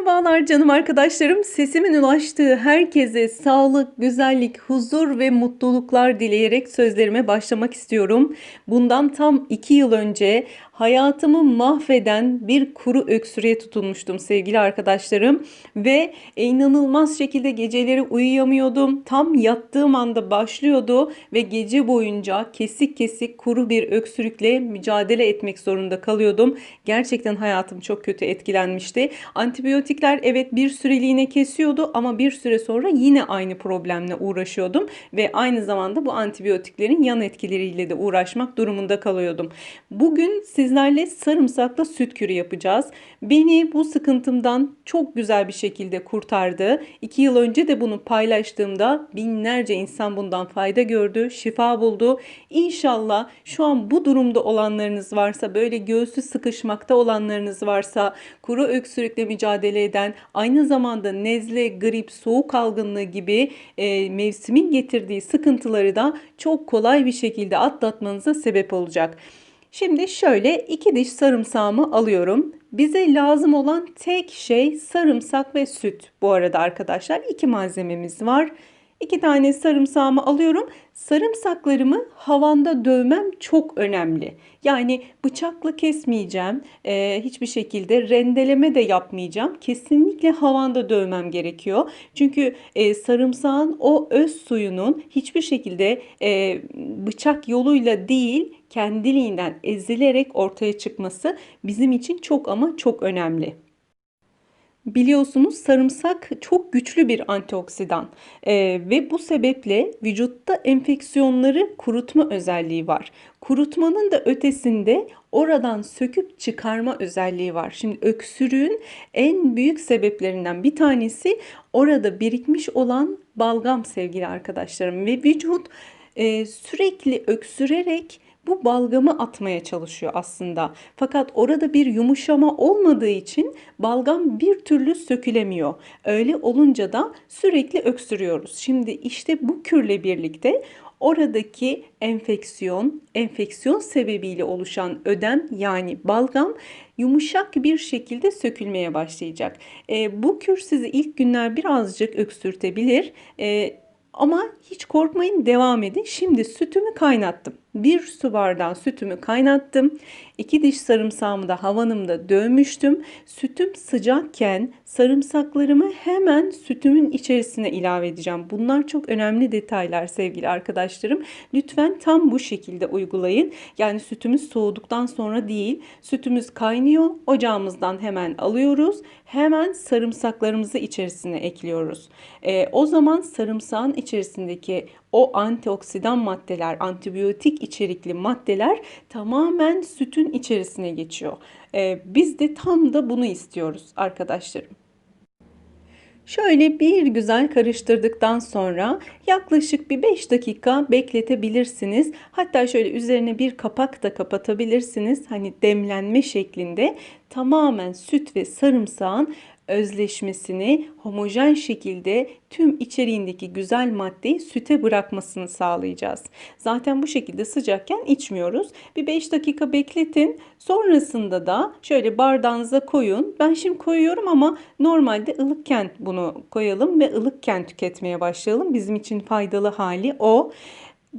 Merhabalar canım arkadaşlarım. Sesimin ulaştığı herkese sağlık, güzellik, huzur ve mutluluklar dileyerek sözlerime başlamak istiyorum. Bundan tam iki yıl önce hayatımı mahveden bir kuru öksürüğe tutulmuştum sevgili arkadaşlarım. Ve inanılmaz şekilde geceleri uyuyamıyordum. Tam yattığım anda başlıyordu ve gece boyunca kesik kesik kuru bir öksürükle mücadele etmek zorunda kalıyordum. Gerçekten hayatım çok kötü etkilenmişti. Antibiyotikler evet bir süreliğine kesiyordu ama bir süre sonra yine aynı problemle uğraşıyordum ve aynı zamanda bu antibiyotiklerin yan etkileriyle de uğraşmak durumunda kalıyordum. Bugün sizlerle sarımsaklı süt kürü yapacağız. Beni bu sıkıntımdan çok güzel bir şekilde kurtardı. İki yıl önce de bunu paylaştığımda binlerce insan bundan fayda gördü, şifa buldu. İnşallah şu an bu durumda olanlarınız varsa, böyle göğsü sıkışmakta olanlarınız varsa, kuru öksürükle mücadele eden, aynı zamanda nezle, grip, soğuk algınlığı gibi e, mevsimin getirdiği sıkıntıları da çok kolay bir şekilde atlatmanıza sebep olacak. Şimdi şöyle iki diş sarımsağımı alıyorum. Bize lazım olan tek şey sarımsak ve süt. Bu arada arkadaşlar iki malzememiz var. İki tane sarımsağımı alıyorum. Sarımsaklarımı havanda dövmem çok önemli. Yani bıçakla kesmeyeceğim. Ee, hiçbir şekilde rendeleme de yapmayacağım. Kesinlikle havanda dövmem gerekiyor. Çünkü e, sarımsağın o öz suyunun hiçbir şekilde e, bıçak yoluyla değil kendiliğinden ezilerek ortaya çıkması bizim için çok ama çok önemli. Biliyorsunuz sarımsak çok güçlü bir antioksidan ee, ve bu sebeple vücutta enfeksiyonları kurutma özelliği var. Kurutmanın da ötesinde oradan söküp çıkarma özelliği var. Şimdi öksürüğün en büyük sebeplerinden bir tanesi orada birikmiş olan balgam sevgili arkadaşlarım ve vücut e, sürekli öksürerek bu balgamı atmaya çalışıyor aslında. Fakat orada bir yumuşama olmadığı için balgam bir türlü sökülemiyor. Öyle olunca da sürekli öksürüyoruz. Şimdi işte bu kürle birlikte oradaki enfeksiyon, enfeksiyon sebebiyle oluşan ödem yani balgam yumuşak bir şekilde sökülmeye başlayacak. E, bu kür sizi ilk günler birazcık öksürtebilir. E, ama hiç korkmayın devam edin. Şimdi sütümü kaynattım. Bir su bardağı sütümü kaynattım. İki diş sarımsağımı da havanımda dövmüştüm. Sütüm sıcakken sarımsaklarımı hemen sütümün içerisine ilave edeceğim. Bunlar çok önemli detaylar sevgili arkadaşlarım. Lütfen tam bu şekilde uygulayın. Yani sütümüz soğuduktan sonra değil. Sütümüz kaynıyor. Ocağımızdan hemen alıyoruz. Hemen sarımsaklarımızı içerisine ekliyoruz. E, o zaman sarımsağın içerisindeki o antioksidan maddeler, antibiyotik içerikli maddeler tamamen sütün içerisine geçiyor. Ee, biz de tam da bunu istiyoruz arkadaşlarım. Şöyle bir güzel karıştırdıktan sonra yaklaşık bir 5 dakika bekletebilirsiniz. Hatta şöyle üzerine bir kapak da kapatabilirsiniz. Hani demlenme şeklinde tamamen süt ve sarımsağın özleşmesini homojen şekilde tüm içeriğindeki güzel maddeyi süte bırakmasını sağlayacağız. Zaten bu şekilde sıcakken içmiyoruz. Bir 5 dakika bekletin. Sonrasında da şöyle bardağınıza koyun. Ben şimdi koyuyorum ama normalde ılıkken bunu koyalım ve ılıkken tüketmeye başlayalım. Bizim için faydalı hali o.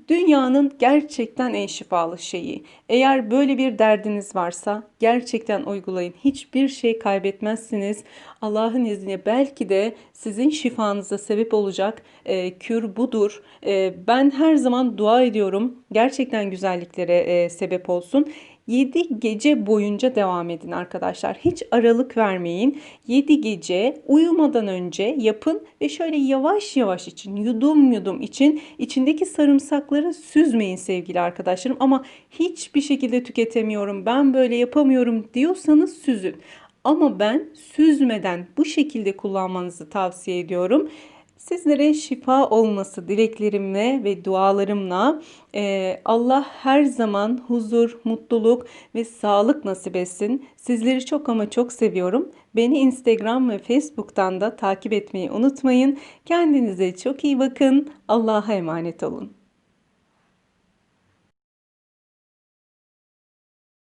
Dünyanın gerçekten en şifalı şeyi. Eğer böyle bir derdiniz varsa gerçekten uygulayın. Hiçbir şey kaybetmezsiniz. Allah'ın izniyle belki de sizin şifanıza sebep olacak e, kür budur. E, ben her zaman dua ediyorum. Gerçekten güzelliklere e, sebep olsun. 7 gece boyunca devam edin arkadaşlar. Hiç aralık vermeyin. 7 gece uyumadan önce yapın ve şöyle yavaş yavaş için, yudum yudum için içindeki sarımsakları süzmeyin sevgili arkadaşlarım. Ama hiçbir şekilde tüketemiyorum, ben böyle yapamıyorum diyorsanız süzün. Ama ben süzmeden bu şekilde kullanmanızı tavsiye ediyorum. Sizlere şifa olması dileklerimle ve dualarımla e, Allah her zaman huzur, mutluluk ve sağlık nasip etsin. Sizleri çok ama çok seviyorum. Beni Instagram ve Facebook'tan da takip etmeyi unutmayın. Kendinize çok iyi bakın. Allah'a emanet olun.